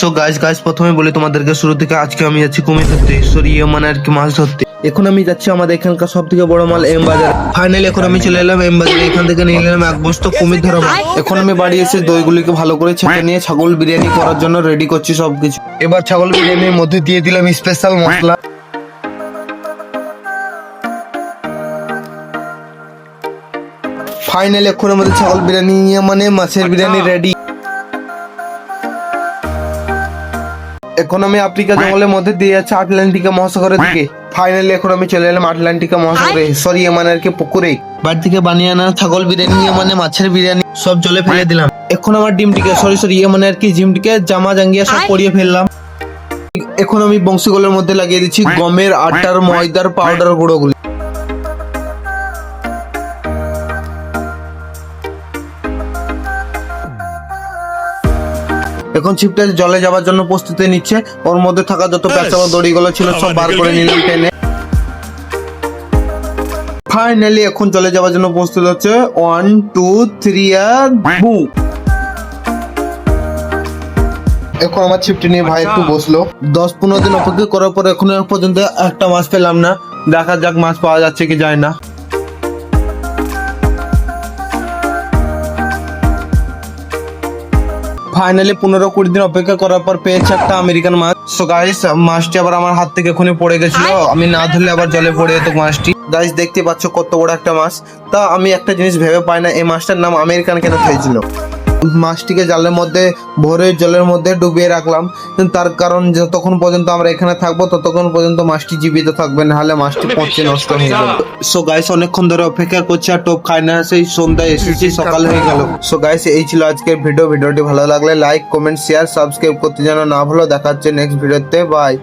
So guys guys প্রথমে বলি তোমাদেরকে শুরু থেকে, আজকে আমি যাচ্ছি কুমির ধরতে সরি ইয়ে মানে আর কি মাছ ধরতে এখন আমি যাচ্ছি আমাদের এখানকার সব থেকে বড় মাল এম বাজার। ফাইনালি এখন আমি চলে এলাম এম বাজারে, এখান থেকে নিয়ে নিলাম এক বস্তা কুমির ধরা মাছ। এখন আমি বাড়ি এসে দইগুলিকে ভালো করে ছেঁকে নিয়ে ছাগল বিরিয়ানি করার জন্য রেডি করছি সবকিছু। এবার ছাগল বিরিয়ানির মধ্যে দিয়ে দিলাম স্পেশাল মশলা। ফাইনালি এখন আমাদের ছাগল বিরিয়ানি নিয়ে মানে মাছের বিরিয়ানি রেডি এখন আমি আফ্রিকা জঙ্গলের মধ্যে দিয়ে যাচ্ছি আটলান্টিকা মহাসাগরের দিকে। ফাইনালি এখন আমি চলে এলাম আটলান্টিকা মহাসাগরে। সরি মানে আর কি পুকুরে। বাড়ি থেকে বানিয়ে আনা ছাগল বিরিয়ানি ইয়ে মানে মাছের বিরিয়ানি সব জলে ফেলে দিলাম। এখন আমার ডিমটিকে সরি সরি ইয়ে মানে আর কি জিমটিকে জামা জাঙ্গিয়া সব পরিয়ে ফেললাম। এখন আমি বংশীগুলোর মধ্যে লাগিয়ে দিচ্ছি গমের আটার ময়দার পাউডার গুঁড়োগুলি। এখন ছিপটা জলে যাওয়ার জন্য প্রস্তুতি নিচ্ছে। ওর মধ্যে থাকা যত পেঁচানো দড়িগুলো ছিল সব বার করে নিলাম টেনে। ফাইনালি এখন চলে যাওয়ার জন্য প্রস্তুত হচ্ছে। ওয়ান টু থ্রি আর বু এখন আমার ছিপটি নিয়ে ভাই একটু বসল। দশ পনেরো দিন অপেক্ষা করার পর এখন পর্যন্ত একটা মাছ পেলাম না। দেখা যাক মাছ পাওয়া যাচ্ছে কি যায় না। ফাইনালি পনেরো কুড়ি দিন অপেক্ষা করার পর পেয়েছে একটা আমেরিকান মাছ সো গাইস মাছটি আবার আমার হাত থেকে এখনই পড়ে গেছিল। আমি না ধরলে আবার জলে পড়ে যেত মাছটি গাইস দেখতে পাচ্ছ কত বড় একটা মাছ তা আমি একটা জিনিস ভেবে পাই না এই মাছটার নাম আমেরিকান কেন হয়েছিল মাছটিকে জালের মধ্যে ভরে জলের মধ্যে ডুবিয়ে রাখলাম। তার কারণ যতক্ষণ পর্যন্ত আমরা এখানে থাকব ততক্ষণ পর্যন্ত মাছটি জীবিত থাকবে না হলে মাছটি পচে নষ্ট হয়ে যাবে। সো গাইস অনেকক্ষণ ধরে অপেক্ষা করছি আর টোপ খাই না সেই সন্ধ্যায় এসেছি সকাল হয়ে গেল। সো গাইস এই ছিল আজকের ভিডিও ভিডিওটি ভালো লাগলে লাইক কমেন্ট শেয়ার সাবস্ক্রাইব করতে যেন না ভুলো। দেখা হচ্ছে নেক্সট ভিডিওতে বাই